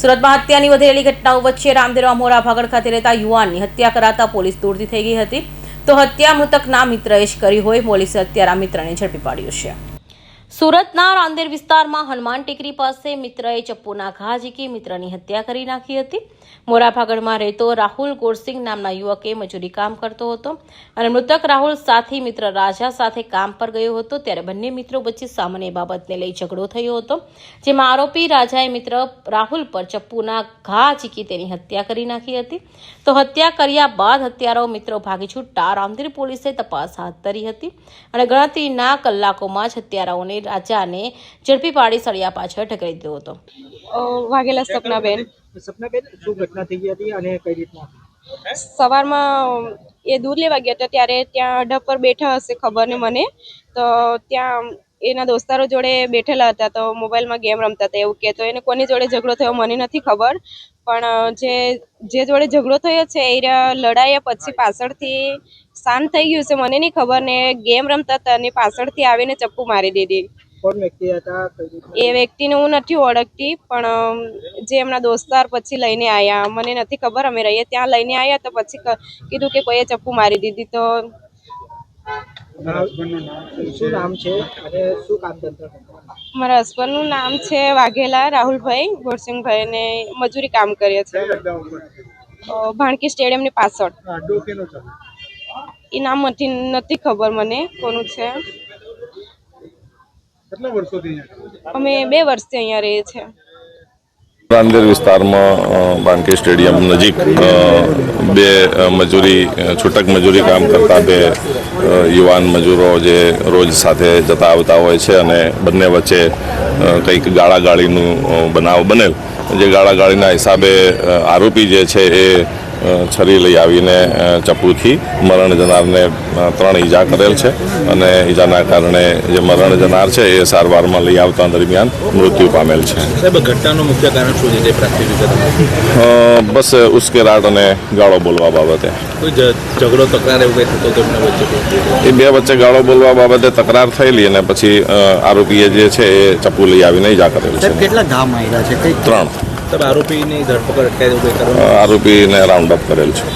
સુરતમાં હત્યાની વધેલી ઘટનાઓ વચ્ચે રામદેવ અમોરા ભાગળ ખાતે રહેતા યુવાનની હત્યા કરાતા પોલીસ દોડતી થઈ ગઈ હતી. તો હત્યા મૃતકના મિત્રએ જ કરી હોય, પોલીસે હત્યારા મિત્રને ઝડપી પાડ્યો છે. સુરતના રાંદેર વિસ્તારમાં હનુમાન ટેકરી પાસે મિત્રએ ચપ્પુના ઘા ઝીકી મિત્રની હત્યા કરી નાખી હતી. મોરાભાગળમાં રહેતો રાહુલ ગોરસિંગ નામના યુવકે મજૂરી કામ કરતો હતો અને મૃતક રાહુલ સાથી મિત્ર રાજા સાથે કામ પર ગયો હતો ત્યારે બંને મિત્રો વચ્ચે સામાન્ય બાબતને લઈ ઝઘડો થયો હતો, જેમાં આરોપી રાજાએ મિત્ર રાહુલ પર ચપ્પુના ઘા ઝીકી તેની હત્યા કરી નાખી હતી. તો હત્યા કર્યા બાદ હત્યારાઓ મિત્રો ભાગી છૂટતા રામદેર પોલીસે તપાસ હાથ ધરી હતી અને ગણતરીના કલાકોમાં જ હત્યારાઓને રાજાને ઝડપી પાડી સળિયા પાછળ ઢકડી દીધો હતો. વાઘેલા સપનાબેન. સપનાબેન શું ઘટના થઈ ગઈ હતી અને કઈ રીતના સવારમાં એ દૂધ લેવા ગયા હતા ત્યારે ત્યાં અડ્ડા પર બેઠા હશે ખબર ને મને. તો ત્યાં એના દોસ્તારો જોડે બેઠેલા હતા તો મોબાઈલમાં ગેમ રમતા હતા એવું કે તો એને કોની જોડે ઝઘડો થયો મને નથી ખબર. પણ જે જે જોડે ઝઘડો થયો છે એ લડાયા પછી પાછળથી શાંત થઈ ગયું છે. મને નહીં ખબર ને ગેમ રમતા હતા અને પાછળથી આવીને ચપ્પુ મારી દીધી. એ વ્યક્તિને હું નથી ઓળખતી પણ જે એમના દોસ્તાર પછી લઈને આવ્યા મને નથી ખબર અમે રહીએ ત્યાં લઈને આવ્યા તો પછી કીધું કે કોઈએ ચપ્પુ મારી દીધી તો શું નામ છે? અને શું કામ ધંધો મારા હસબન્ડનું નામ છે વાઘેલા રાહુલભાઈ ગોરસિંહભાઈ ને મજૂરી કામ કરીએ છીએ. ભાણકી સ્ટેડિયમની પાછળ. એ નામ નથી નથી ખબર મને કોનું છે. કેટલા વર્ષોથી અમે બે વર્ષથી અહીંયા રહીએ છીએ. રાંદેર વિસ્તારમાં બાંકે સ્ટેડિયમ નજીક બે મજૂરી છૂટક મજૂરી કામ કરતા બે યુવાન મજૂરો જે રોજ સાથે જતા આવતા હોય છે અને બંને વચ્ચે કંઈક ગાળાગાળીનું બનાવ બનેલ. જે ગાળાગાળીના હિસાબે આરોપી જે છે એ છરી લઈ આવીને ચપ્પુથી મરણ જનારને ત્રણ ઈજા કરેલ છે અને ઈજાના કારણે જે મરણ જનાર છે એ સારવારમાં લઈ આવતા દરમિયાન મૃત્યુ પામેલ છે. સાહેબ ઘટનાનું મુખ્ય કારણ શું છે બસ ઉશ્કેરાટ અને ગાળો બોલવા બાબતે. ઝઘડો તકરાર એવું કંઈ થતો એ બે વચ્ચે ગાળો બોલવા બાબતે તકરાર થયેલી અને પછી આરોપીએ જે છે એ ચપ્પુ લઈ આવીને ઈજા કરેલ છે. કેટલા ગામ માર્યા છે? ત્રણ. આરોપીની ધરપકડ આરોપીને રાઉન્ડ અપ કરેલ છે.